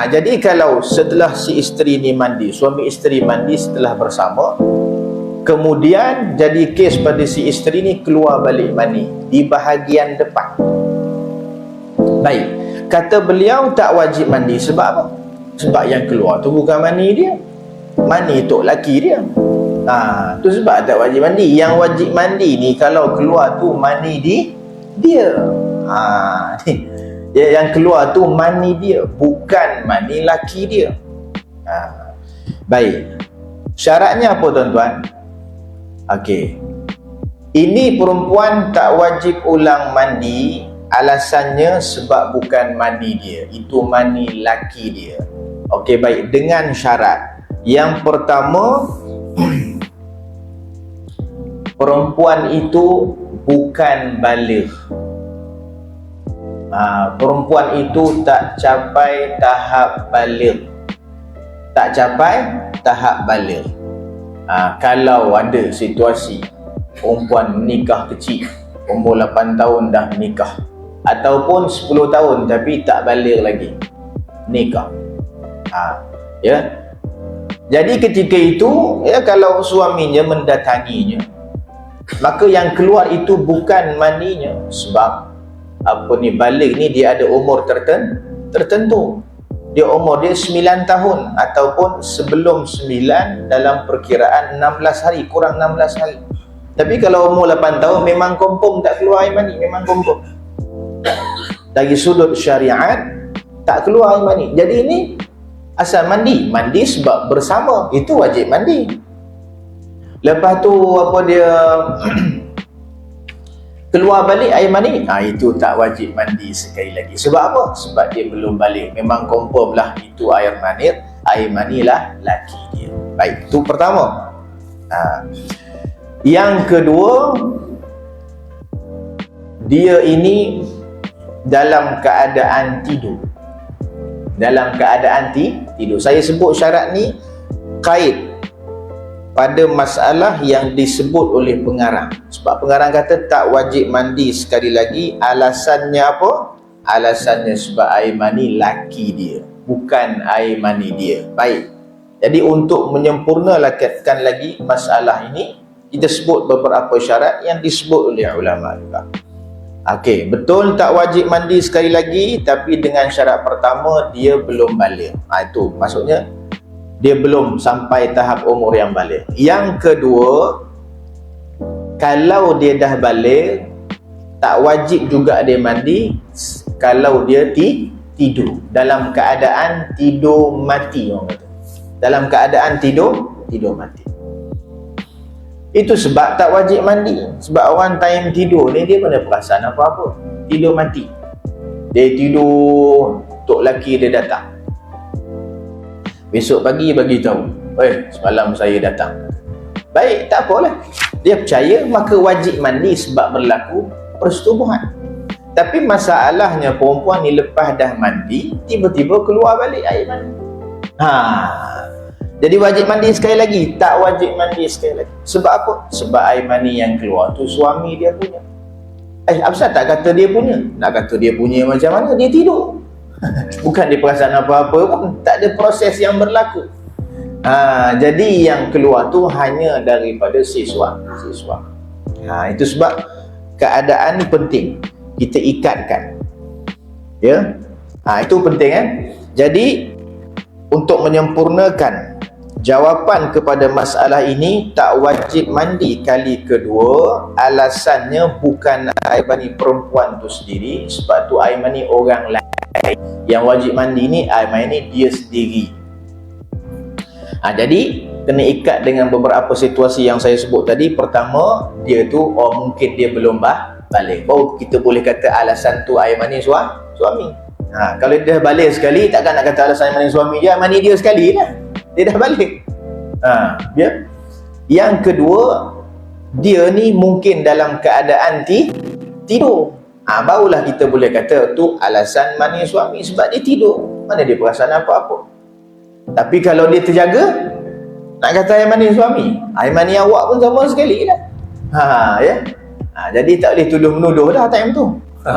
Ha, jadi kalau setelah si isteri ni mandi, suami isteri mandi setelah bersama, kemudian jadi kes pada si isteri ni keluar balik mani di bahagian depan. Baik, kata beliau tak wajib mandi sebab apa? Sebab yang keluar tu bukan mani dia. Mani tok laki dia. Ha, tu sebab tak wajib mandi. Yang wajib mandi ni kalau keluar tu mani di dia. Ha, ni yang keluar tu mani dia bukan mani laki dia. Ha. baik. Syaratnya apa tuan-tuan? Okey. ini perempuan tak wajib ulang mandi alasannya sebab bukan mani dia. Itu mani laki dia. Okey baik. Dengan syarat. Yang pertama perempuan itu bukan balik ha, perempuan itu tak capai tahap balik. Tak capai tahap balik. Ha, kalau ada situasi perempuan menikah kecil umur 8 tahun dah menikah ataupun 10 tahun tapi tak balik lagi. Nikah. Ha, ya. Jadi ketika itu ya kalau suaminya mendatanginya maka yang keluar itu bukan maninya. Sebab apa ni balik ni dia ada umur tertentu tertentu. Dia umur dia 9 tahun ataupun sebelum 9 dalam perkiraan 16 hari kurang 16 hari. Tapi kalau umur 8 tahun memang kompom tak keluar air mani memang kompom dari sudut syariat tak keluar air mani. Jadi ini asal mandi. Mandi sebab bersama. Itu wajib mandi. Lepas tu apa dia keluar balik air mani? Ha, itu tak wajib mandi sekali lagi. Sebab apa? sebab dia belum balik. Memang confirm lah itu air mani. Air mani lah laki dia. Baik itu pertama. Ha. yang kedua dia ini dalam keadaan tidur. Dalam keadaan tidur. Saya sebut syarat ni kait pada masalah yang disebut oleh pengarang. Sebab pengarang kata tak wajib mandi sekali lagi. Alasannya apa? alasannya sebab air mani laki dia bukan air mani dia. Baik. Jadi untuk menyempurnakan lagi masalah ini kita sebut beberapa syarat yang disebut oleh ulama juga. Okey, betul tak wajib mandi sekali lagi tapi dengan syarat pertama dia belum balik. Ha, itu maksudnya dia belum sampai tahap umur yang balik. Yang kedua, kalau dia dah balik, tak wajib juga dia mandi kalau dia ti tidur dalam keadaan tidur mati orang kata. Dalam keadaan tidur tidur mati. Itu sebab tak wajib mandi. Sebab orang time tidur ni dia mana perasaan apa-apa. Tidur mati. Dia tidur, tok laki dia datang. Besok pagi bagi tahu. Eh, semalam saya datang. Baik, tak apalah. Dia percaya maka wajib mandi sebab berlaku persetubuhan. Tapi masalahnya perempuan ni lepas dah mandi, tiba-tiba keluar balik air mandi. Ha. Jadi wajib mandi sekali lagi, tak wajib mandi sekali lagi. Sebab apa? Sebab air mani yang keluar tu suami dia punya. Eh, apa tak kata dia punya? Nak kata dia punya macam mana? Dia tidur. bukan dia perasan apa-apa pun tak ada proses yang berlaku. Ha, jadi yang keluar tu hanya daripada siswa siswa. Ha, itu sebab keadaan penting. Kita ikatkan. Ya? Ha, itu penting kan? Jadi untuk menyempurnakan jawapan kepada masalah ini tak wajib mandi kali kedua. Alasannya bukan air mani perempuan tu sendiri sebab tu air mani orang lain yang wajib mandi ni air mani dia sendiri. Ha, jadi kena ikat dengan beberapa situasi yang saya sebut tadi. Pertama dia tu oh mungkin dia belum bah balik. Oh kita boleh kata alasan tu air mani suami suami. Ha, kalau dia dah balik sekali takkan nak kata alasan air mani suami dia air mani dia sekali lah. Dia dah balik. Ha, dia yang kedua dia ni mungkin dalam keadaan ti tidur ha, barulah kita boleh kata tu alasan mani suami sebab dia tidur. Mana dia perasan apa-apa. Tapi kalau dia terjaga nak kata air mani suami air mani awak pun sama sekali lah. Ha, ya? ha, jadi tak boleh tuduh menuduh dah time tu. Ha,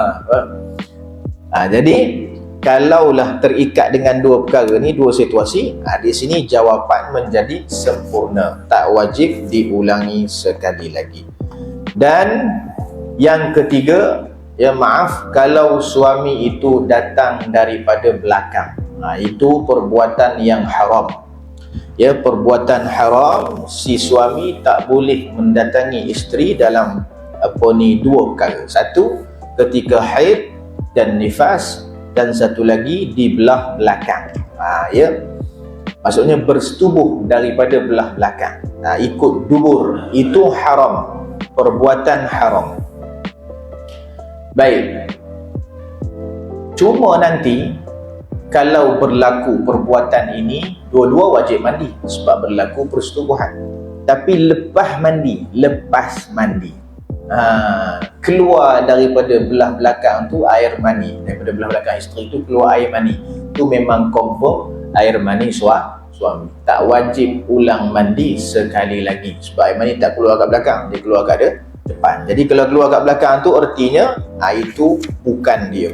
ha, jadi kalaulah terikat dengan dua perkara ni dua situasi ha, di sini jawapan menjadi sempurna. Tak wajib diulangi sekali lagi. Dan yang ketiga ya maaf kalau suami itu datang daripada belakang ha, itu perbuatan yang haram ya perbuatan haram si suami tak boleh mendatangi isteri dalam apa ni dua perkara satu ketika haid dan nifas dan satu lagi di belah belakang. Ha, ya. Maksudnya bersetubuh daripada belah belakang. Ha, ikut dubur. Itu haram. Perbuatan haram. Baik. Cuma nanti kalau berlaku perbuatan ini dua-dua wajib mandi sebab berlaku persetubuhan. Tapi lepas mandi, lepas mandi. Ha, keluar daripada belah belakang tu air mani. Daripada belah belakang isteri tu keluar air mani. Tu memang confirm air mani suami suami. Tak wajib ulang mandi sekali lagi sebab air mani tak keluar kat belakang dia keluar kat depan. Jadi kalau keluar kat belakang tu artinya ha, itu bukan dia